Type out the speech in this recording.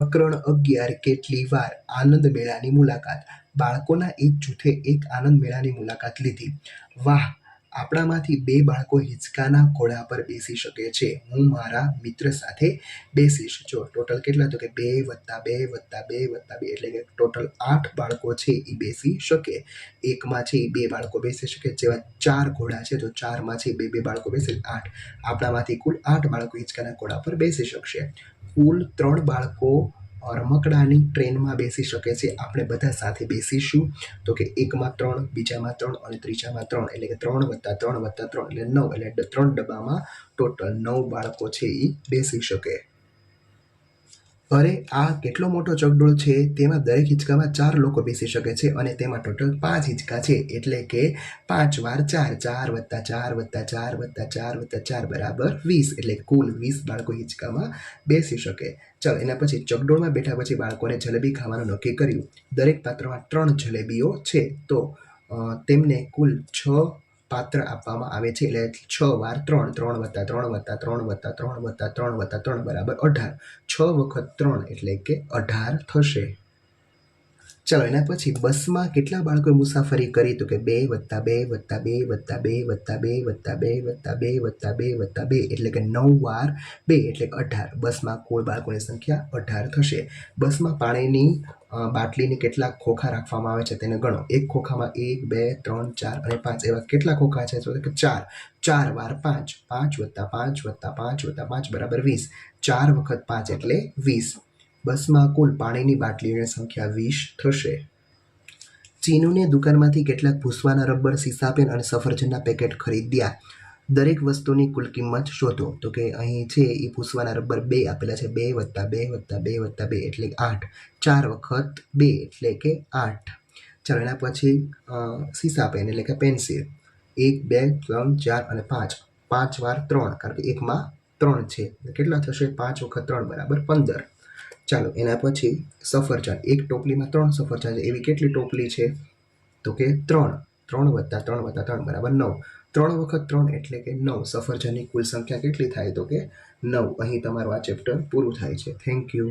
પ્રકરણ અગિયાર કેટલી વાર આનંદ મેળાની મુલાકાત? બાળકોના એક જૂથે એક આનંદ મેળાની મુલાકાત લીધી. વાહ, આપણામાંથી બે બાળકો હિંચકાના ઘોડા પર બેસી શકે છે. હું મારા મિત્ર સાથે બેસીશ. જો ટોટલ કેટલા? તો કે બે વત્તા બે વત્તા બે વત્તા બે. એટલે કે ટોટલ આઠ બાળકો છે એ બેસી શકે. એકમાં છે એ બે બાળકો બેસી શકે. જેવા ચાર ઘોડા છે, તો ચારમાં છે બે બે બાળકો બેસે. આઠ. આપણામાંથી કુલ આઠ બાળકો હિંચકાના ઘોડા પર બેસી શકશે. કુલ ત્રણ બાળકો રમકડાની ટ્રેનમાં બેસી શકે છે. આપણે બધા સાથે બેસીશું. તો કે એકમાં ત્રણ, બીજામાં ત્રણ અને ત્રીજામાં ત્રણ. એટલે કે ત્રણ વત્તા ત્રણ વત્તા ત્રણ. એટલે નવ, એટલે ત્રણ ડબ્બામાં ટોટલ નવ બાળકો છે એ બેસી શકે. અરે, આ કેટલો મોટો ચકડોળ છે? તેમાં દરેક હિંચકામાં ચાર લોકો બેસી શકે છે અને તેમાં ટોટલ પાંચ હિંચકા છે. એટલે કે પાંચ વાર ચાર ચાર વત્તા ચાર વત્તા ચાર વત્તા ચાર વત્તા ચાર બરાબર વીસ. એટલે કુલ વીસ બાળકો હિંચકામાં બેસી શકે. ચાલો, એના પછી ચકડોળમાં બેઠા પછી બાળકોને જલેબી ખાવાનું નક્કી કર્યું. દરેક પાત્રમાં ત્રણ જલેબીઓ છે. તો તેમને કુલ છ પાત્ર આપવામાં આવે છે એટલે છ વાર ત્રણ ત્રણ વત્તા ત્રણ વત્તા ત્રણ વત્તા ત્રણ વત્તા ત્રણ વત્તા ત્રણ બરાબર અઢાર. છ વખત ત્રણ એટલે કે અઢાર થશે. ચાલો, એના પછી બસમાં કેટલા બાળકોએ મુસાફરી કરી? તો કે બે વત્તા બે વત્તા બે વત્તા બે વત્તા બે વત્તા બે વત્તા બે વત્તા બે વત્તા બે, એટલે કે નવ વાર બે, એટલે કે અઢાર. બસમાં કુલ બાળકોની સંખ્યા અઢાર થશે. બસમાં પાણીની બાટલીને કેટલા ખોખા રાખવામાં આવે છે તેને ગણો. એક ખોખામાં એક, બે, ત્રણ, ચાર અને પાંચ. એવા કેટલા ખોખા છે? તો કે ચાર. ચાર વાર પાંચ. પાંચ વત્તા પાંચ વત્તા પાંચ વત્તા પાંચ બરાબર વીસ. ચાર વખત પાંચ એટલે વીસ. બસમાં કુલ પાણીની બાટલીઓની સંખ્યા વીસ થશે. ચીનુને દુકાનમાંથી કેટલાક ભૂસવાના રબર સીસા પેન અને સફરજનના પેકેટ ખરીદ્યા. દરેક વસ્તુની કુલ કિંમત શોધો. તો કે અહીં છે એ ભૂસવાના રબર બે, આપેલા છે બે વત્તા બે વત્તા બે વત્તા બે એટલે આઠ. ચાર વખત બે એટલે કે આઠ. ચાલો એના પછી સીસા પેન એટલે કે પેન્સિલ. એક, બે, ત્રણ, ચાર અને પાંચ. પાંચ વાર ત્રણ, કારણ કે એકમાં ત્રણ છે. કેટલા થશે? પાંચ વખત ત્રણ બરાબર પંદર. ચાલો, એના પછી સફરજન એક ટોપલીમાં ત્રણ સફરજન છે એવી કેટલી ટોપલી છે? તો કે ત્રણ. ત્રણ વત્તા ત્રણ વત્તા ત્રણ બરાબર નવ. ત્રણ વખત ત્રણ એટલે કે નવ. સફરજનની કુલ સંખ્યા કેટલી થાય? તો કે નવ. અહીં તમારું આ ચેપ્ટર પૂરું થાય છે. Thank you